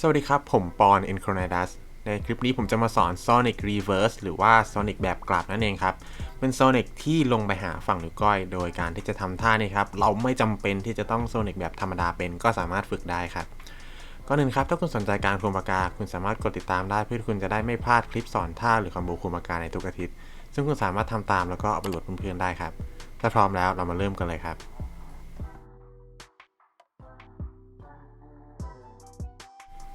สวัสดีครับ ผมปอน e n c h r o n i d u s ในคลิปนี้ผมจะมาสอน Sonic Reverse หรือว่า Sonic แบบกลับนั่นเองครับ เป็น Sonic ที่ลงไปหาฝั่งนิ้วก้อย โดยการที่จะทำท่านี้ครับ เราไม่จำเป็นที่จะต้อง Sonic แบบธรรมดาเป็นก็สามารถฝึกได้ครับก่อนอื่นครับ ถ้าคุณสนใจการควงปากกา คุณสามารถกดติดตามได้เพื่อคุณจะได้ไม่พลาดคลิปสอนท่าหรือคอมโบควงปากกาในทุกอาทิตย์ ซึ่งคุณสามารถทำตามแล้วก็เอาไปโหลดเพื่อนๆได้ครับ ถ้าพร้อมแล้วเรามาเริ่มกันเลยครับ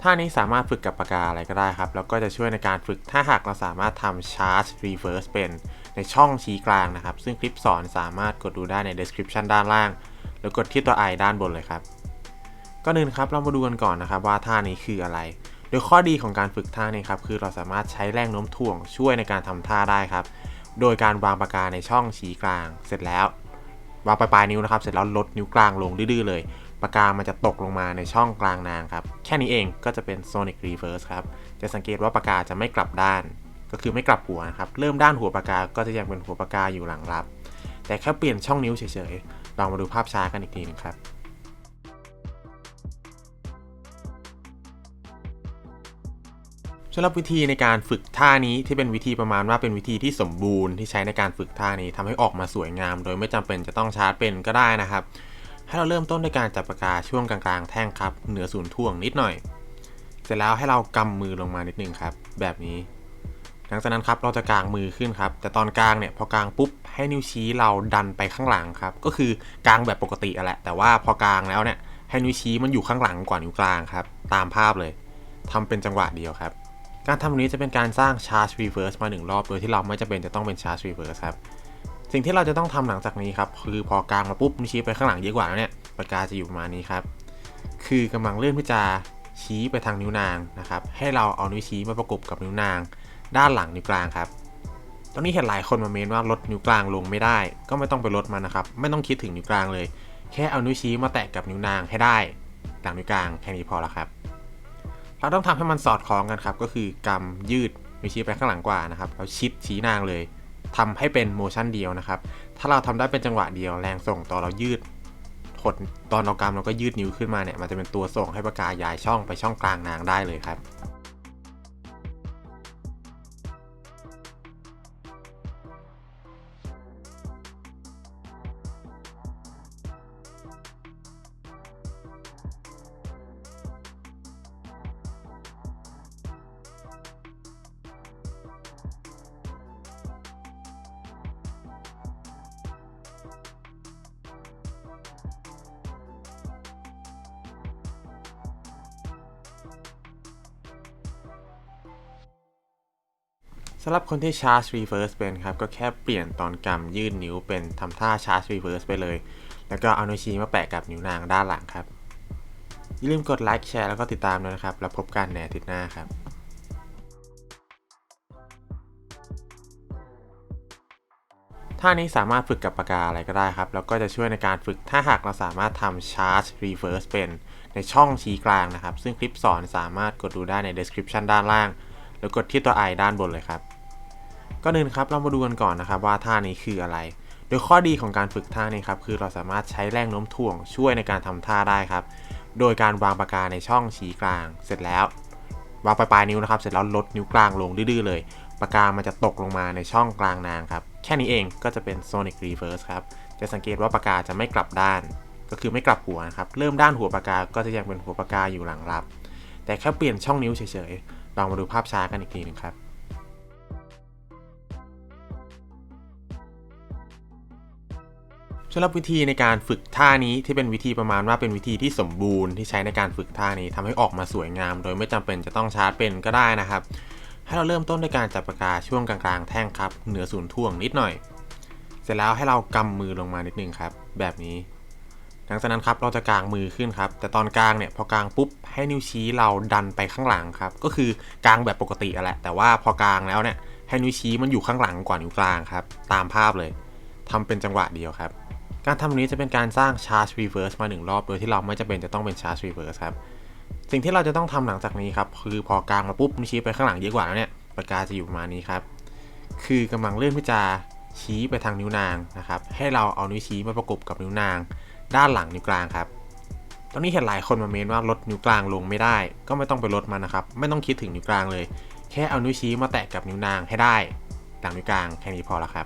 ท่านี้สามารถฝึกกับปากกาอะไรก็ได้ครับ แล้วก็จะช่วยในการฝึกถ้าหากเราสามารถทำ charge reverse เป็นในช่องชี้กลางนะครับ ซึ่งคลิปสอนสามารถกดดูได้ใน description ด้านล่าง แล้วกดที่ตัว i ด้านบนเลยครับก็นึงครับเรามาดูกันก่อนนะครับว่าท่านี้คืออะไร โดยข้อดีของการฝึกท่านี้ครับคือเราสามารถใช้แรงโน้มถ่วงช่วยในการทำท่าได้ครับ โดยการวางปากกาในช่องชี้กลาง เสร็จแล้ววางปลายปลายนิ้วนะครับ เสร็จแล้วลดนิ้วกลางลงดื้อเลย ปากกามันจะตกลงมาในช่องกลางนางครับ แค่นี้เองก็จะเป็น Sonic Reverse ครับ จะสังเกตว่าปากกาจะไม่กลับด้าน ก็คือไม่กลับหัวนะครับ เริ่มด้านหัวปากกาก็จะยังเป็นหัวปากกาอยู่หลังรับ แต่แค่เปลี่ยนช่องนิ้วเฉยๆ ลองมาดูภาพช้ากันอีกทีนึงครับสำหรับวิธีในการฝึกท่านี้ที่เป็นวิธีประมาณว่าเป็นวิธีที่สมบูรณ์ที่ใช้ในการฝึกท่านี้ทำให้ออกมาสวยงาม โดยไม่จำเป็นจะต้องชาร์จเป็นก็ได้นะครับ ให้เราเริ่มต้นด้วยการจับปากกาช่วงกลางๆ แท่งครับ เหนือศูนย์ถ่วงนิดหน่อย เสร็จแล้วให้เรากำมือลงมานิดนึงครับ แบบนี้ หลังจากนั้นครับเราจะกางมือขึ้นครับ แต่ตอนกลางเนี่ยพอกลางปุ๊บให้นิ้วชี้เราดันไปข้างหลังครับ ก็คือกางแบบปกติอะแหละ แต่ว่าพอกลางแล้วเนี่ยให้นิ้วชี้มันอยู่ข้างหลังกว่านิ้วกลางครับ ตามภาพเลยทำเป็นจังหวะเดียวครับการทำนี้จะเป็นการสร้าง charge reverse มาหนึ่งรอบ โดยที่เราไม่จำเป็นจะต้องเป็น charge reverse ครับ สิ่งที่เราจะต้องทำหลังจากนี้ครับ คือพอกลางมาปุ๊บนิ้วชี้ไปข้างหลังเยอะกว่าแล้วเนี่ยปากกาจะอยู่ประมาณนี้ครับ คือกำลังเลื่อนที่จะชี้ไปทางนิ้วนางนะครับ ให้เราเอานิ้วชี้มาประกบกับนิ้วนาง ด้านหลังนิ้วกลางครับตอนนี้เห็นหลายคนมาเมนว่าลดนิ้วกลางลงไม่ได้ ก็ไม่ต้องไปลดมันนะครับ ไม่ต้องคิดถึงนิ้วกลางเลย แค่เอานิ้วชี้มาแตะกับนิ้วนางให้ได้หลังนิ้วกลางแค่นี้พอแล้วครับ เราต้องทำให้มันสอดคล้องกันครับ ก็คือกำยืดนิ้วชี้ไปข้างหลังกว่านะครับแล้วชิดชี้นางเลย ทำให้เป็นโมชั่นเดียวนะครับ ถ้าเราทำได้เป็นจังหวะเดียวแรงส่งตอนเรายืดหดตอนเรากำเราก็ยืดนิ้วขึ้นมาเนี่ยมันจะเป็นตัวส่งให้ปากกาย้ายช่องไปช่องกลางนางได้เลยครับ สำหรับคนที่ charge reverse เป็นครับ ก็แค่เปลี่ยนตอนกำยืดนิ้วเป็นทำท่า charge reverse ไปเลย แล้วก็เอานิ้วชี้มาแปะกับนิ้วนางด้านหลังครับ อย่าลืมกดไลค์แชร์แล้วก็ติดตามด้วยนะครับ แล้วพบกันในอาทิตย์หน้าครับท่านี้สามารถฝึกกับปากกาอะไรก็ได้ครับ แล้วก็จะช่วยในการฝึกถ้าหากเราสามารถทำ charge reverse เป็นในช่องชี้กลางนะครับ ซึ่งคลิปสอนสามารถกดดูได้ใน description ด้านล่าง แล้วกดที่ตัว i ด้านบนเลยครับ ก็นึงครับเรามาดูกันก่อนนะครับว่าท่านี้คืออะไร โดยข้อดีของการฝึกท่านี้ครับคือเราสามารถใช้แรงโน้มถ่วงช่วยในการทำท่าได้ครับ โดยการวางปากกาในช่องชี้กลาง เสร็จแล้ววางปลายปลายนิ้วนะครับ เสร็จแล้วลดนิ้วกลางลงดื้อๆเลยปากกามันจะตกลงมาในช่องกลางนางครับ แค่นี้เองก็จะเป็น Sonic Reverse ครับ จะสังเกตว่าปากกาจะไม่กลับด้าน ก็คือไม่กลับหัวนะครับ เริ่มด้านหัวปากกาก็จะยังเป็นหัวปากกาอยู่หลังรับ แต่แค่เปลี่ยนช่องนิ้วเฉยๆ ลองมาดูภาพช้ากันอีกทีหนึงครับ สำหรับวิธีในการฝึกท่านี้ที่เป็นวิธีประมาณว่าเป็นวิธีที่สมบูรณ์ที่ใช้ในการฝึกท่านี้ทำให้ออกมาสวยงาม โดยไม่จำเป็นจะต้องชาร์จเป็นก็ได้นะครับ ให้เราเริ่มต้นด้วยการจับปากกาช่วงกลางๆแท่งครับเหนือศูนย์ถ่วงนิดหน่อย เสร็จแล้วให้เรากำมือลงมานิดนึงครับ แบบนี้ หลังจากนั้นครับเราจะกางมือขึ้นครับ แต่ตอนกลางเนี่ยพอกางปุ๊บให้นิ้วชี้เราดันไปข้างหลังครับ ก็คือกางแบบปกติอะแหละ แต่ว่าพอกางแล้วเนี่ยให้นิ้วชี้มันอยู่ข้างหลังกว่านิ้วกลางครับ ตามภาพเลยทำเป็นจังหวะเดียวครับ การทำนี้จะเป็นการสร้าง charge reverse มาหนึ่งรอบโดยที่เราไม่จำเป็นจะต้องเป็น charge reverse ครับ สิ่งที่เราจะต้องทำหลังจากนี้ครับ คือพอกลางมาปุ๊บนิ้วชี้ไปข้างหลังเยอะกว่าแล้วเนี่ยปากกาจะอยู่ประมาณนี้ครับ คือกำลังเลื่อนที่จะชี้ไปทางนิ้วนางนะครับ ให้เราเอานิ้วชี้มาประกบกับนิ้วนาง ด้านหลังนิ้วกลางครับ ตอนนี้เห็นหลายคนมาเมนว่าลดนิ้วกลางลงไม่ได้ ก็ไม่ต้องไปลดมันนะครับ ไม่ต้องคิดถึงนิ้วกลางเลย แค่เอานิ้วชี้มาแตะกับนิ้วนางให้ได้ดังนิ้วกลางแค่นี้พอแล้วครับ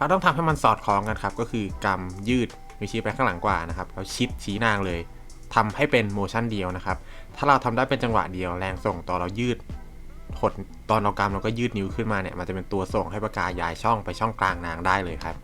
เราต้องทำให้มันสอดคล้องกันครับ ก็คือกำยืดนิ้วชี้ไปข้างหลังกว่านะครับแล้วชิดชี้นางเลยทำให้เป็นโมชั่นเดียวนะครับ ถ้าเราทำได้เป็นจังหวะเดียวแรงส่งตอนเรายืดหดตอนเรากำเราก็ยืดนิ้วขึ้นมาเนี่ยมันจะเป็นตัวส่งให้ปากกาย้ายช่องไปช่องกลางนางได้เลยครับ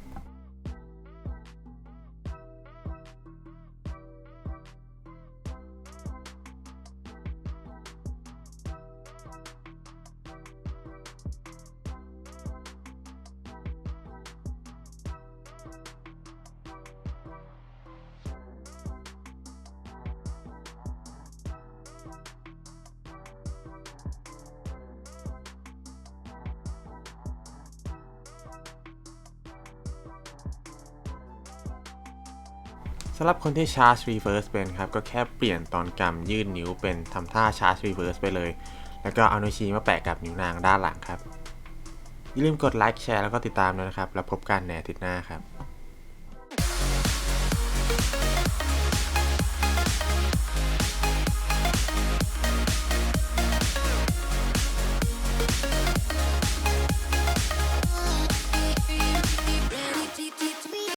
สำหรับคนที่ชาร์จ reverse เป็นครับ ก็แค่เปลี่ยนตอนกำยืดนิ้วเป็นทำท่าชาร์จ reverse ไปเลย แล้วก็เอานิ้วชี้มาแปะกับนิ้วนางด้านหลังครับ อย่าลืมกดไลค์แชร์แล้วก็ติดตามด้วยนะครับ แล้วพบกันในอาทิตย์หน้าครับ